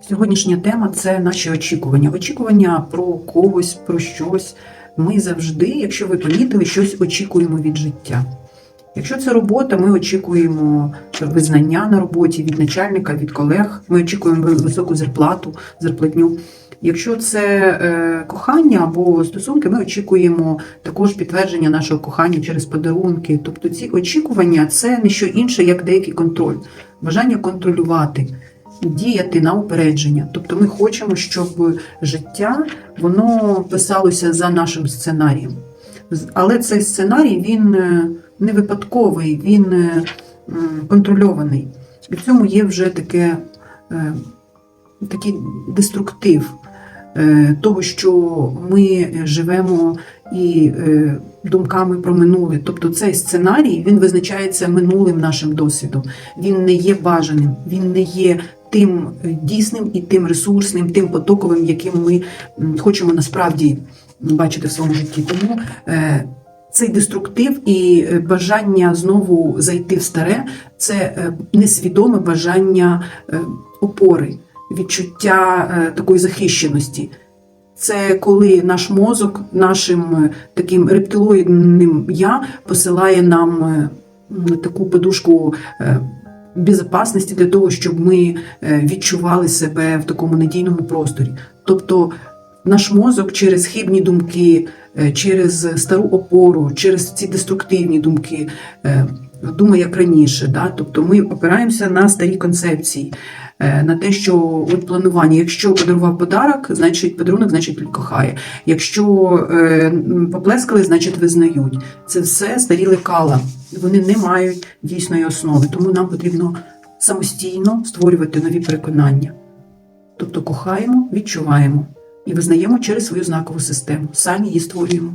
Сьогоднішня тема це наші очікування. Очікування про когось, про щось. Ми завжди, якщо ви помітили, щось очікуємо від життя. Якщо це робота, ми очікуємо визнання на роботі від начальника, від колег. Ми очікуємо високу зарплату, зарплатню. Якщо це е, кохання або стосунки, ми очікуємо також підтвердження нашого кохання через подарунки. Тобто ці очікування це не що інше, як деякий контроль, бажання контролювати, діяти на упередження. Тобто ми хочемо, щоб життя воно писалося за нашим сценарієм. Але цей сценарій він е, не випадковий, він е, контрольований. І в цьому є вже таке, е, такий деструктив того, що ми живемо і думками про минуле. Тобто цей сценарій він визначається минулим нашим досвідом. Він не є бажаним, він не є тим е, дійсним і тим ресурсним, тим потоковим, яким ми хочемо насправді бачити в своєму житті. Тому е, цей деструктив і е, бажання знову зайти в старе це несвідоме бажання опори, відчуття такої захищеності. Це коли наш мозок нашим таким рептилоїдним я посилає нам таку подушку безпечності для того, щоб ми е, відчували себе в такому надійному просторі. Тобто наш мозок через хибні думки, е, через стару опору, через ці деструктивні думки е, думає як раніше. Да? Тобто ми опираємося на старі концепції, на те, що от планування, якщо подарував подарок, значить подарунок, значить кохає. Якщо е, поплескали, значить визнають. Це все старі лекала. Вони не мають дійсної основи, тому нам потрібно самостійно створювати нові переконання. Тобто кохаємо, відчуваємо і визнаємо через свою знакову систему. Самі її створюємо.